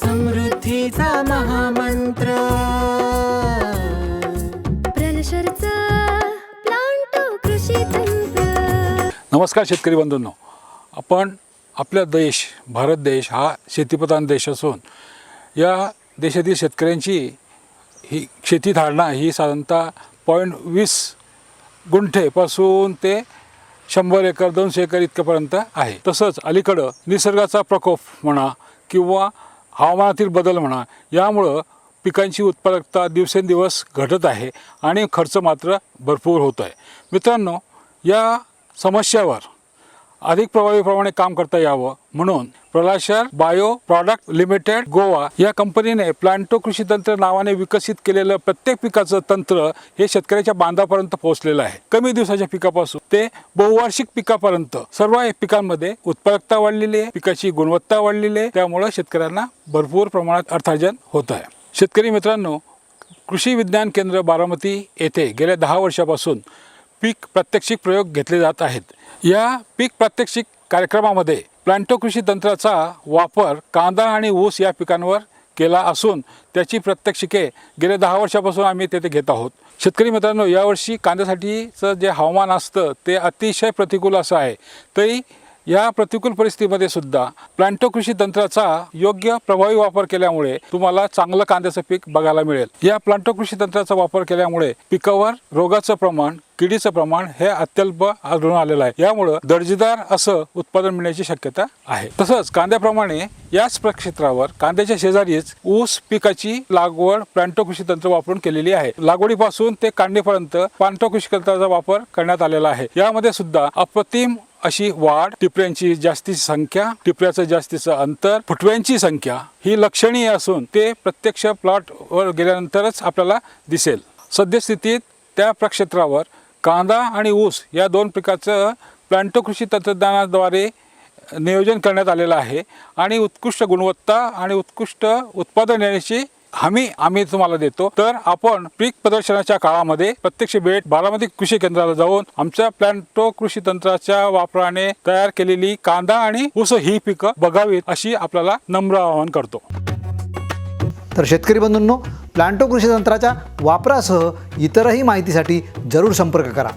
समृद्धीचा महामंत्र. प्रलशरचा प्लांटो कृषी तंत्र नमस्कार शेतकरी बंधूंनो. आपण आपला देश भारत देश हा शेतीप्रधान देश असून या देशातील शेतकऱ्यांची ही शेती धारणा ही साधारणतः पॉईंट वीस गुंठेपासून ते शंभर एकर दोनशे एकर इतक्यापर्यंत आहे. तसंच अलीकडं निसर्गाचा प्रकोप म्हणा किंवा हवामानातील बदल म्हणा यामुळं पिकांची उत्पादकता दिवसेंदिवस घटत आहे आणि खर्च मात्र भरपूर होत आहे मित्रांनो या समस्यावर अधिक प्रभावीप्रमाणे काम करता यावं म्हणून Pralashar bio product limited Goa या कंपनीने प्लांटो कृषी तंत्र नावाने विकसित केलेलं प्रत्येक पिकाचं तंत्र हे शेतकऱ्याच्या बांधापर्यंत पोहोचलेलं आहे. कमी दिवसाच्या पिकापासून ते बहुवार्षिक पिकापर्यंत सर्व पिकांमध्ये उत्पादकता वाढलेली आहे पिकाची गुणवत्ता वाढलेली आहे त्यामुळं शेतकऱ्यांना भरपूर प्रमाणात अर्थार्जन होत आहे. शेतकरी मित्रांनो कृषी विज्ञान केंद्र बारामती येथे गेल्या दहा वर्षापासून पीक प्रात्यक्षिक प्रयोग घेतले जात आहेत. या पीक प्रात्यक्षिक कार्यक्रमामध्ये प्लांटो कृषी तंत्राचा वापर कांदा आणि ऊस या पिकांवर केला असून त्याची प्रत्यक्षिके गेल्या दहा वर्षापासून आम्ही तेथे घेत आहोत. शेतकरी मित्रांनो यावर्षी कांद्यासाठीचं जे हवामान असतं ते अतिशय प्रतिकूल असं आहे. तरी या प्रतिकूल परिस्थितीमध्ये सुद्धा प्लांटो कृषी तंत्राचा योग्य प्रभावी वापर केल्यामुळे तुम्हाला चांगलं कांद्याचं पीक बघायला मिळेल. या प्लांटो कृषी तंत्राचा वापर केल्यामुळे पिकावर रोगाचं प्रमाण किडीचं प्रमाण हे अत्यल्प आढळून आलेलं आहे. यामुळं दर्जेदार असं उत्पादन मिळण्याची शक्यता आहे. तसंच कांद्याप्रमाणे याच प्रक्षेत्रावर कांद्याच्या शेजारीच ऊस पिकाची लागवड प्लांटो कृषी तंत्र वापरून केलेली आहे. लागवडीपासून ते काढणीपर्यंत प्लांटो कृषी तंत्राचा वापर करण्यात आलेला आहे. यामध्ये सुद्धा अप्रतिम अशी वाढ टिपऱ्यांची जास्तीची संख्या टिपऱ्याचं जास्तीचं अंतर फुटव्यांची संख्या ही लक्षणीय असून ते प्रत्यक्ष प्लॉटवर गेल्यानंतरच आपल्याला दिसेल. सद्यस्थितीत त्या प्रक्षेत्रावर कांदा आणि ऊस या दोन पिकाचं प्लांटो कृषी तंत्रज्ञानाद्वारे नियोजन करण्यात आलेलं आहे आणि उत्कृष्ट गुणवत्ता आणि उत्कृष्ट उत्पादन येण्याची हमी आम्ही तुम्हाला देतो. तर आपण पीक प्रदर्शनाच्या काळामध्ये प्रत्यक्ष भेट बारामती कृषी केंद्राला जाऊन आमच्या प्लॅन्टो कृषी तंत्राच्या वापराने तयार केलेली कांदा आणि ऊस ही पिकं बघावीत अशी आपल्याला नम्र आवाहन करतो. तर शेतकरी बंधूंनो प्लांटो कृषी तंत्राच्या वापरासह इतरही माहितीसाठी जरूर संपर्क करा.